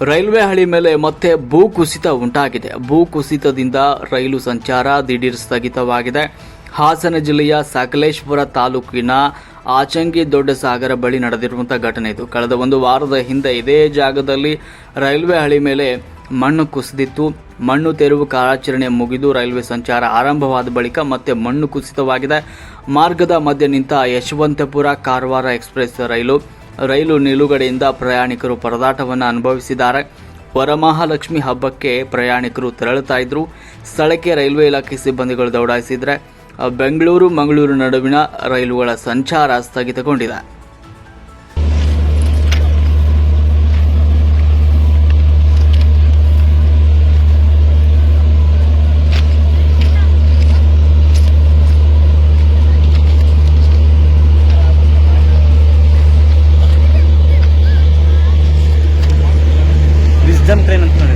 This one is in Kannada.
ರೈಲ್ವೆ ಹಳಿ ಮೇಲೆ ಮತ್ತೆ ಭೂಕುಸಿತ ಉಂಟಾಗಿದೆ. ಭೂಕುಸಿತದಿಂದ ರೈಲು ಸಂಚಾರ ದಿಢೀರ್ ಸ್ಥಗಿತವಾಗಿದೆ. ಹಾಸನ ಜಿಲ್ಲೆಯ ಸಕಲೇಶ್ಪುರ ತಾಲೂಕಿನ ಆಚಂಗಿ ದೊಡ್ಡ ಸಾಗರ ಬಳಿ ನಡೆದಿರುವಂತಹ ಘಟನೆ ಇದು. ಕಳೆದ ಒಂದು ವಾರದ ಹಿಂದೆ ಇದೇ ಜಾಗದಲ್ಲಿ ರೈಲ್ವೆ ಹಳಿ ಮೇಲೆ ಮಣ್ಣು ಕುಸಿದಿತ್ತು. ಮಣ್ಣು ತೆರವು ಕಾರ್ಯಾಚರಣೆ ಮುಗಿದು ರೈಲ್ವೆ ಸಂಚಾರ ಆರಂಭವಾದ ಬಳಿಕ ಮತ್ತೆ ಮಣ್ಣು ಕುಸಿತವಾಗಿದೆ. ಮಾರ್ಗದ ಮಧ್ಯ ನಿಂತ ಯಶವಂತಪುರ ಕಾರವಾರ ಎಕ್ಸ್ಪ್ರೆಸ್ ರೈಲು ರೈಲು ನಿಲುಗಡೆಯಿಂದ ಪ್ರಯಾಣಿಕರು ಪರದಾಟವನ್ನು ಅನುಭವಿಸಿದ್ದಾರೆ. ವರಮಹಾಲಕ್ಷ್ಮಿ ಹಬ್ಬಕ್ಕೆ ಪ್ರಯಾಣಿಕರು ತೆರಳುತ್ತಾ ಇದ್ರು. ಸ್ಥಳಕ್ಕೆ ರೈಲ್ವೆ ಇಲಾಖೆ ಸಿಬ್ಬಂದಿಗಳು ದೌಡಾಯಿಸಿದ್ರೆ. ಬೆಂಗಳೂರು, ಮಂಗಳೂರು ನಡುವಿನ ರೈಲುಗಳ ಸಂಚಾರ ಸ್ಥಗಿತಗೊಂಡಿದೆ. i'm training